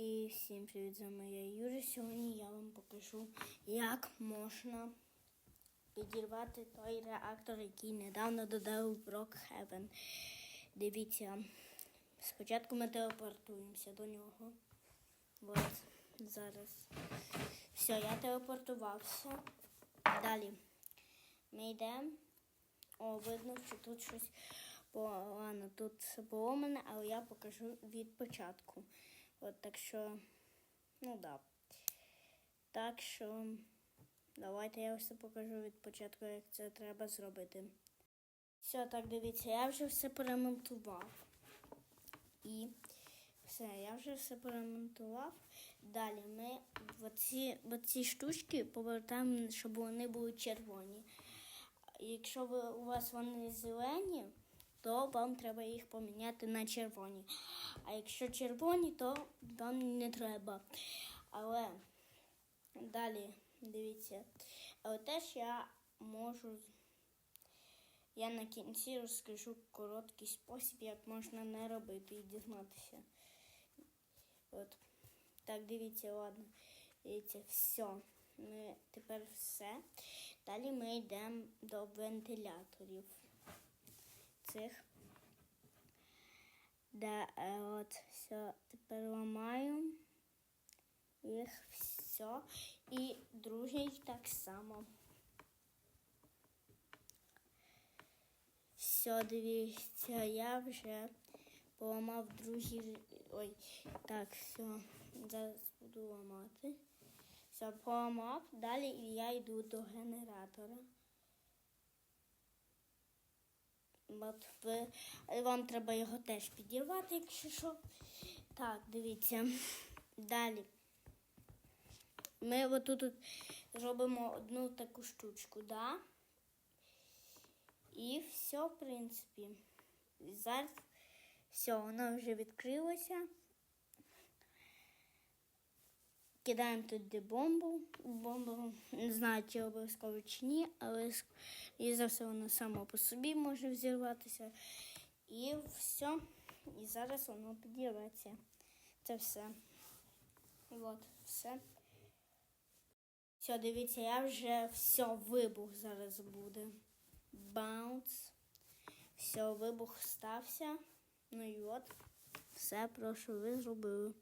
І всім привіт, з вами я Юрій. Сьогодні я вам покажу, як можна підірвати той реактор, який недавно додав в Brookhaven. Дивіться, спочатку ми телепортуємося до нього. От зараз. Все, я телепортувався. Далі ми йдемо. О, видно, що тут щось погано. Тут все поломане, але я покажу від початку. От так що, ну да. Так що, давайте я все покажу від початку, як це треба зробити. Все, так дивіться, я вже все поремонтував. І все, я вже все поремонтував. Далі ми оці, оці штучки повертаємо, щоб вони були червоні. Якщо ви, у вас вони зелені, то вам треба їх поміняти на червоні. А якщо червоні, то вам не треба. Але далі дивіться. Але теж я можу. Я на кінці розкажу короткий спосіб, як можна не робити і дізнатися. От. Так, дивіться, ладно. Дивіться, все. Ми тепер все. Далі ми йдемо до вентиляторів цих. Да, е, от, все, тепер ламаю їх все. І другий так само. Все, дивіться, я вже поламав другий. Ой, так, все, зараз буду ламати. Все, поламав. Далі я йду до генератора. От вам треба його теж підірвати, якщо що. Так, дивіться. Далі. Ми отут от робимо одну таку штучку, да? І все, в принципі. Зараз все, воно вже відкрилося. Кидаємо туди бомбу. Бомбу не знаю, чи обов'язково чи ні, але і за все воно само по собі може взірватися. І все. І зараз воно підірветься. Це все. От, все. Все, дивіться, я вже все, вибух зараз буде. Баунс. Все, вибух стався. Ну і от, все, прошу, ви зробили.